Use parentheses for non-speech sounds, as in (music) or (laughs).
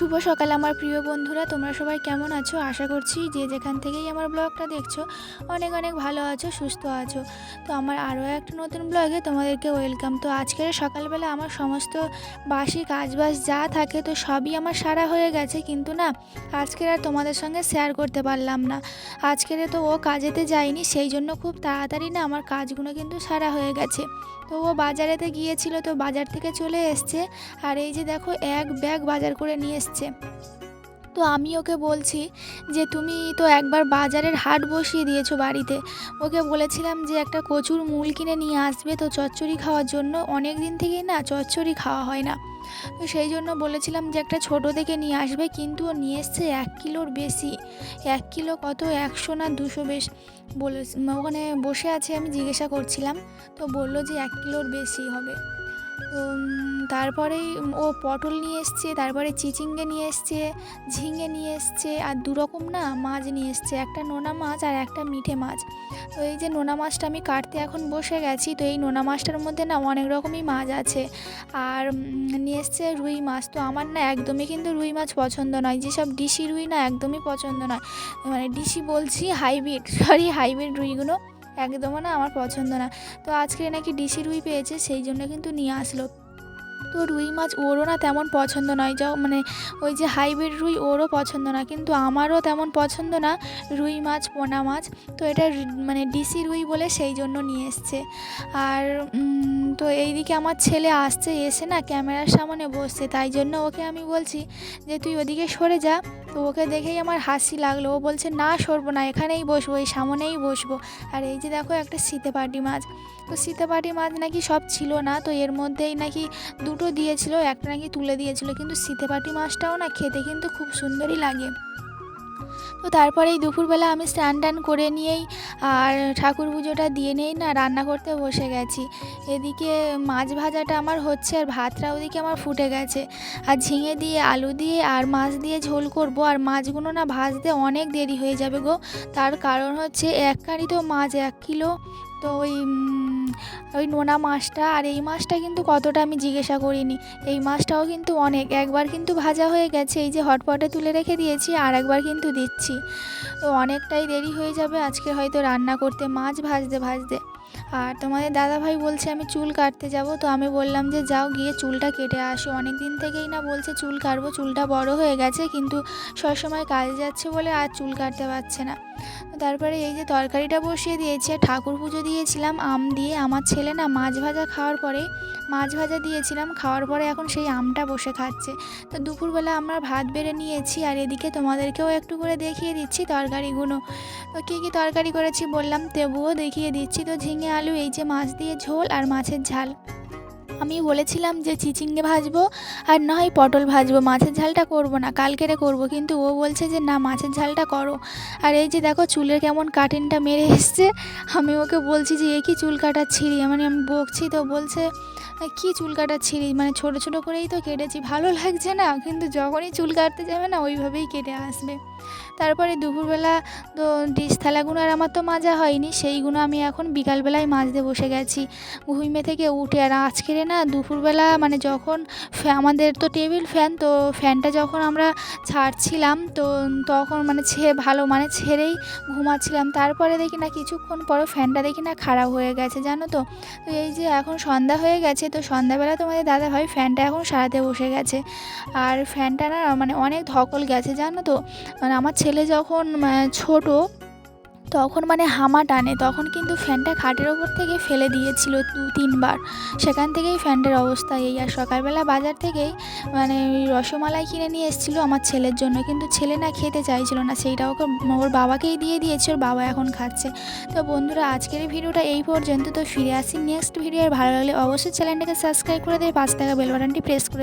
শুভ সকাল আমার প্রিয় বন্ধুরা, তোমরা সবাই কেমন আছো? আশা করছি যে যেখান থেকেই আমার ব্লগটা দেখছ, অনেক অনেক ভালো আছো, সুস্থ আছো। তো আমার আরও একটা নতুন ব্লগে তোমাদেরকে ওয়েলকাম। তো আজকের সকালবেলা আমার সমস্ত বাসি কাজবাজ যা থাকে তো সবই আমার সারা হয়ে গেছে, কিন্তু না, আজকের আর তোমাদের সঙ্গে শেয়ার করতে পারলাম না। আজকের তো ও কাজেতে যায়নি, সেই জন্য খুব তাড়াতাড়ি না আমার কাজগুলো কিন্তু সারা হয়ে গেছে। তো ও বাজারেতে গিয়েছিল, তো বাজার থেকে চলে এসছে। আর এই যে দেখো, এক ব্যাগ বাজার করে নিয়ে তো আমি ওকে বলছি যে, তুমি তো একবার বাজারের হাট বসিয়ে দিয়েছ বাড়িতে। ওকে বলেছিলাম যে, একটা কচুর মূল কিনে নিয়ে আসবে তো চচ্চড়ি খাওয়ার জন্য। অনেক দিন থেকেই না চচ্চড়ি খাওয়া হয় না। তো সেই জন্য বলেছিলাম যে, একটা ছোট থেকে নিয়ে আসবে কিন্তু ও নিয়ে এসছে এক কিলোর বেশি। এক কিলো কত? একশো না দুশো বেশ। বলে ওখানে বসে আছে আমি জিজ্ঞাসা করছিলাম। তো বলল যে, এক কিলোর বেশি হবে। তো তারপরেই ও পটল নিয়ে এসছে, তারপরে চিচিঙ্গে নিয়ে এসছে, ঝিঙে নিয়ে এসছে, আর দু রকম না মাছ নিয়ে এসছে, একটা নোনা মাছ আর একটা মিঠে মাছ। তো এই যে নোনা মাছটা আমি কাটতে এখন বসে গেছি, তো এই নোনা মাছটার মধ্যে না অনেক রকমই মাছ আছে। আর নিয়ে এসছে রুই মাছ, তো আমার না একদমই কিন্তু রুই মাছ পছন্দ নয়, যেসব ডিশি রুই না একদমই পছন্দ নয়। মানে ডিশি বলছি হাইব্রিড (laughs) সরি হাইব্রিড রুইগুলো। একদমও না, আমার পছন্দ না। তো আজকে নাকি ডিসি রুই পেয়েছে, সেই জন্য কিন্তু নিয়ে আসলো। তো রুই মাছ ওরও না তেমন পছন্দ নয়, যাও মানে ওই যে হাইব্রিড রুই ওরও পছন্দ না, কিন্তু আমারও তেমন পছন্দ না রুই মাছ, পোনা মাছ। তো এটা মানে ডিসি রুই বলে সেই জন্য নিয়ে এসছে। আর তো এইদিকে আমার ছেলে আসছে, এসে না ক্যামেরার সামনে বসছে, তাই জন্য ওকে আমি বলছি যে তুই ওদিকে সরে যা। তো ওকে দেখেই আমার হাসি লাগল। ও বলছে, না সরবো না, এখানেই বসবো, এই সামনেই বসবো। আর এই যে দেখো একটা সিতে পাটি মাছ। তো সিতে পাটি মাছ নাকি সব ছিল না, তো এর মধ্যেই নাকি দুটো দিয়েছিল, একটা নাকি তুলে দিয়েছিল। কিন্তু সিতে পাটি মাছটাও না খেতে কিন্তু খুব সুন্দরই লাগে। তো তারপরে এই দুপুরবেলা আমি স্নান টান করে নিয়েই আর ঠাকুর পুজোটা দিয়ে নেই না রান্না করতে বসে গেছি। এদিকে মাছ ভাজাটা আমার হচ্ছে আর ভাতটা ওদিকে আমার ফুটে গেছে। আর ঝিঙে দিয়ে, আলু দিয়ে আর মাছ দিয়ে ঝোল করব। আর মাছগুলো না ভাজতে অনেক দেরি হয়ে যাবে গো। তার কারণ হচ্ছে এক কারি তো মাছ এক কিলো তো ওই ওই নোনা মাছটা আর এই মাছটা কিন্তু কতটা আমি জিজ্ঞাসা করিনি। এই মাছটাও কিন্তু অনেক। একবার কিন্তু ভাজা হয়ে গেছে, এই যে হটপটে তুলে রেখে দিয়েছি আর একবার কিন্তু দিচ্ছি। তো অনেকটাই দেরি হয়ে যাবে, আজকে হয়তো রান্না করতে, মাছ ভাজতে ভাজতে। আর তোমাদের দাদা ভাই বলছে আমি চুল কাটতে যাব, তো আমি বললাম যে যাও গিয়ে চুলটা কেটে আসো। অনেক দিন থেকেই না বলছে চুল কাটবো, চুলটা বড় হয়ে গেছে, কিন্তু সবসময় কাজে যাচ্ছে বলে আর চুল কাটতে পারছে না। তারপরে এই যে তরকারিটা বসিয়ে দিয়েছে, ঠাকুর পুজো দিয়েছিলাম, আম দিয়ে। আমার ছেলে না মাছ ভাজা খাওয়ার পরে, মাছ ভাজা দিয়েছিলাম, খাওয়ার পরে এখন সেই আমটা বসে খাচ্ছে। তো দুপুরবেলা আমরা ভাত বেড়ে নিয়েছি, আর এদিকে তোমাদেরকেও একটু করে দেখিয়ে দিচ্ছি তরকারিগুলো। তো কী কী তরকারি করেছি বললাম, তেবুও দেখিয়ে দিচ্ছি। তো ঝিঙে আলু, এই যে মাছ দিয়ে ঝোল আর মাছের ঝাল। আমি বলেছিলাম যে চিচিঙ্গে ভাজবো আর না হয় পটল ভাজবো, মাছের ঝালটা করব না, কালকেরে করব। কিন্তু ও বলছে যে না, মাছের ঝালটা করো। আর এই যে দেখো চুলের কেমন কাটিংটা মেরে এসছে, আমি ওকে বলছি যে, এ কি চুল কাটার ছিঁড়ি? মানে আমি বকছি তো। বলছে কি চুল কাটার ছিঁড়ি? মানে ছোটো ছোটো করেই তো কেটেছি, ভালো লাগছে না, কিন্তু যখনই চুল কাটতে যাবে না, ওইভাবেই কেটে আসবে। তারপরে দুপুরবেলা তো ডিশ থালাগুলো আর আমার তো মাজা হয়নি সেইগুলো আমি এখন বিকালবেলায় মাজতে বসে গেছি। ঘুমে থেকে উঠে আর আজকের না, দুপুরবেলা মানে যখন আমাদের তো টেবিল ফ্যান, তো ফ্যানটা যখন আমরা ছাড়ছিলাম, তো তখন মানে ছে, ভালো মানে ছেড়েই ঘুমাচ্ছিলাম। তারপরে দেখি না, কিছুক্ষণ পরে ফ্যানটা দেখি না, খারাপ হয়ে গেছে, জানো তো। তো এই যে এখন সন্ধ্যা হয়ে গেছে, তো সন্ধ্যাবেলা তোমাদের দাদা ভাই ফ্যানটা এখন সারাতে বসে গেছে। আর ফ্যানটা না মানে অনেক ধকল গেছে, জানো তো। মানে আমার ছেলে যখন ছোট তখন মানে হামা টানে, তখন কিন্তু ফ্যানটা খাটের ওপর থেকে ফেলে দিয়েছিল দু, তিনবার। সেখান থেকেই ফ্যানটার অবস্থা এই। আর সকালবেলা বাজার থেকেই মানে রসমালাই কিনে নিয়ে এসেছিল আমার ছেলের জন্য। কিন্তু ছেলে না খেতে চাইছিল না, সেইটা ওকে ওর বাবাকেই দিয়ে দিয়েছে, ওর বাবা এখন খাচ্ছে। তো বন্ধুরা, আজকের ভিডিওটা এই পর্যন্ত। তো ফিরে আসি নেক্সট ভিডিও আর ভালো লাগলে অবশ্যই চ্যানেলটাকে সাবস্ক্রাইব করে দিয়ে পাঁচ টাকা বেল বাটনটি প্রেস করে